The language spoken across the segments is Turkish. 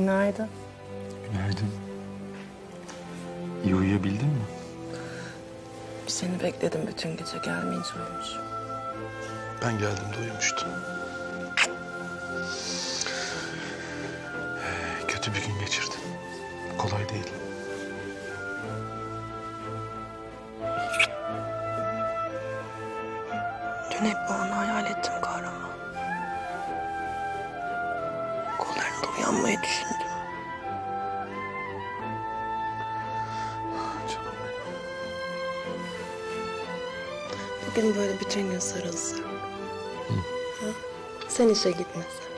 Günaydın. Günaydın. İyi uyuyabildin mi? Seni bekledim bütün gece gelmeyince olmuş. Ben geldiğimde uyumuştun. Kötü bir gün geçirdin. Kolay değil. Dün hep bu anı hayal uyanmayı düşündüm. Bugün böyle bütün gün sarılsak. Ha? Sen işe gitmesen.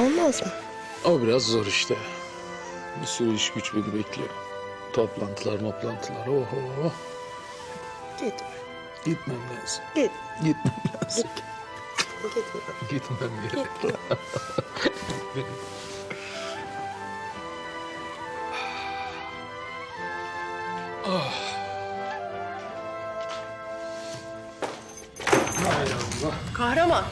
Olmaz mı? O biraz zor işte. Bir sürü iş güç beni bekliyor. Toplantılar, toplantılar. Oho. Gitme. Gitmem lazım. Git. Gitmem lazım. Gitme. Gitmem gerek. Benim. Ah. Hay Allah. Kahraman.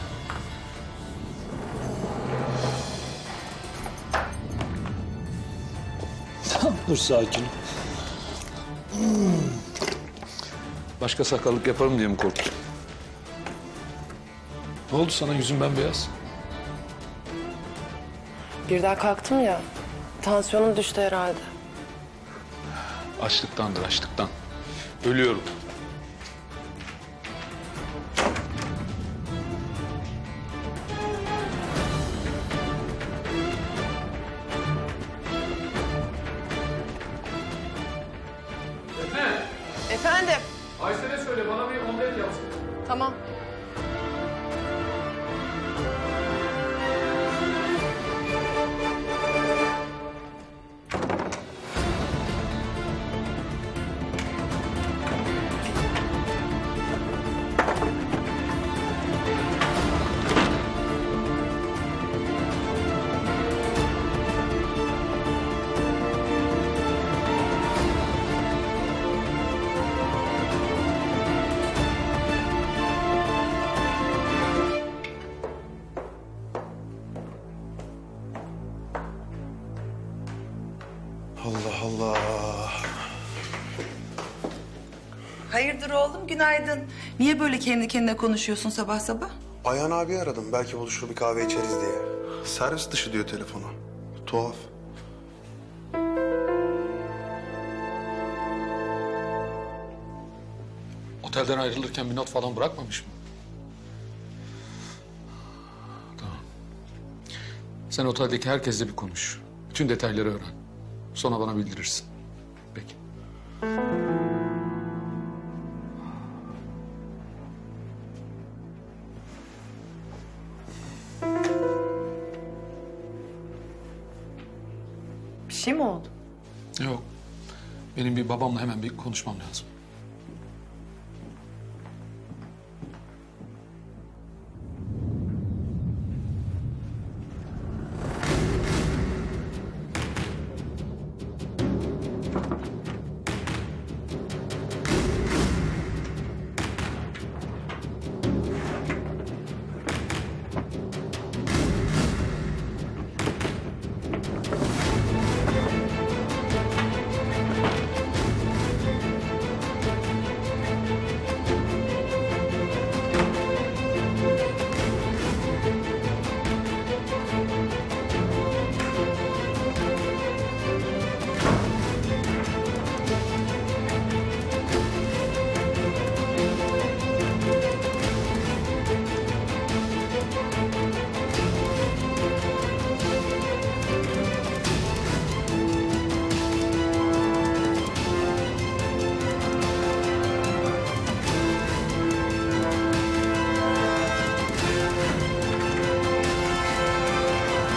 Tamam dur sakin. Hmm. Başka sakallık yaparım diye mi korktun? Ne oldu sana yüzün bembeyaz? Birden kalktım ya. Tansiyonum düştü herhalde. Açlıktandır açlıktan. Ölüyorum. Efendim. Ayşe'ne söyle bana bir omlet yapsın. Tamam. Allah Allah. Hayırdır oğlum günaydın. Niye böyle kendi kendine konuşuyorsun sabah sabah? Ayhan abi aradım. Belki buluşur bir kahve içeriz diye. Servis dışı diyor telefonu. Tuhaf. Otelden ayrılırken bir not falan bırakmamış mı? Tamam. Sen oteldeki herkesle bir konuş. Bütün detayları öğren. Sonra bana bildirirsin. Peki. Bir şey mi oldu? Yok. Benim bir babamla hemen bir konuşmam lazım.